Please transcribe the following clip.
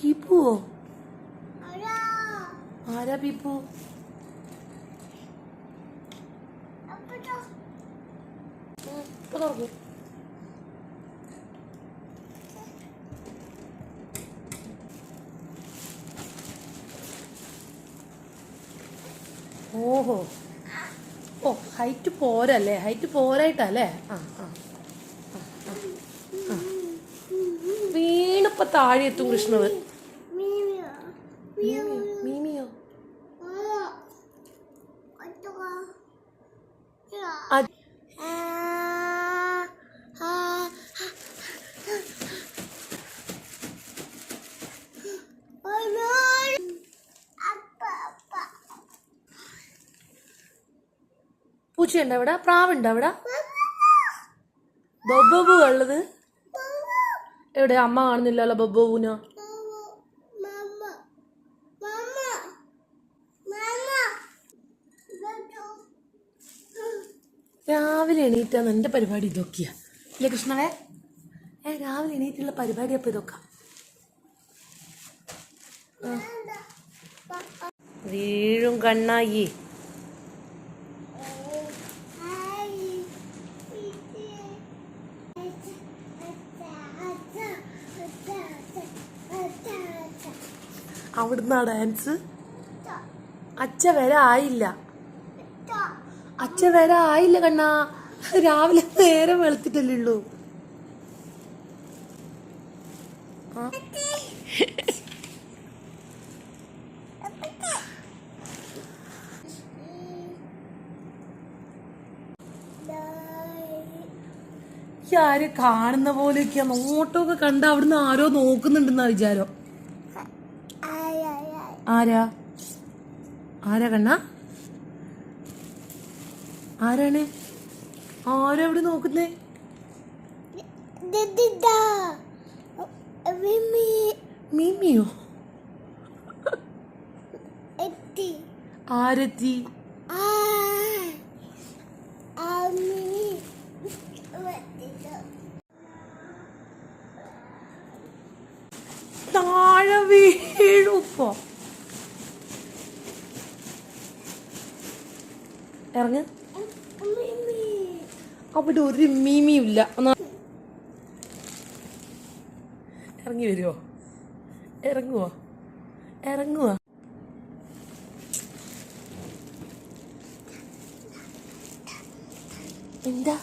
피부. 알아. 알아 피부? 아프다 응, 끄더라고 ഓഹോ. ഓ ഹൈറ്റ് പോരല്ലേ? ഹൈറ്റ് പോരായിട്ടല്ലേ? ആ ആ. വീണിപ്പോ താഴെ എത്തും കൃഷ്ണവ്. മീമിയോ, മീമിയോ മീമിയോ. അതാ, അത്തുവാ, ഇതാ. ആ, ആ, ആ, ഒരു, അപ്പ, അപ്പ, പൂച്ചയുണ്ടോ അവിടെ പ്രാവുണ്ട് അവിടെ. ബൊബോബു ഉള്ളത്. എവിടെ? അമ്മ കാണുന്നില്ലല്ലോ ഇതോ. രാവിലെ എണീറ്റാന്ന് എന്റെ പരിപാടി ഇതൊക്കെയാ. ഇല്ലേ കൃഷ്ണവേ? ഏ രാവിലെ എണീറ്റുള്ള പരിപാടി അപ്പം ഇതൊക്കെ. വീഴും കണ്ണായി. അവിടുന്ന് ഡാൻസ് അച്ഛ വരെ ആയില്ല. അച്ഛ വരെ ആയില്ല കണ്ണാ. രാവിലെ നേരം വെളുത്തിട്ടല്ലേ ഉള്ളൂ. ആര് കാണുന്ന പോലെയൊക്കെയാ. നോട്ടമൊക്കെ കണ്ട അവിടുന്ന് ആരോ നോക്കുന്നുണ്ടെന്നാ വിചാരം. ആരാ? ആരാ കണ്ണ? ആരാണ്? ആരാ അവിടെ നോക്കുന്നേ? മീമിയോ? ആരത്തി? താഴെ ഇറങ്ങ. അവിടെ ഒരു മീമിയും ഇല്ല. ഇറങ്ങി വരുമോ ഇറങ്ങുവോ? ഇറങ്ങുവോ? എന്താ?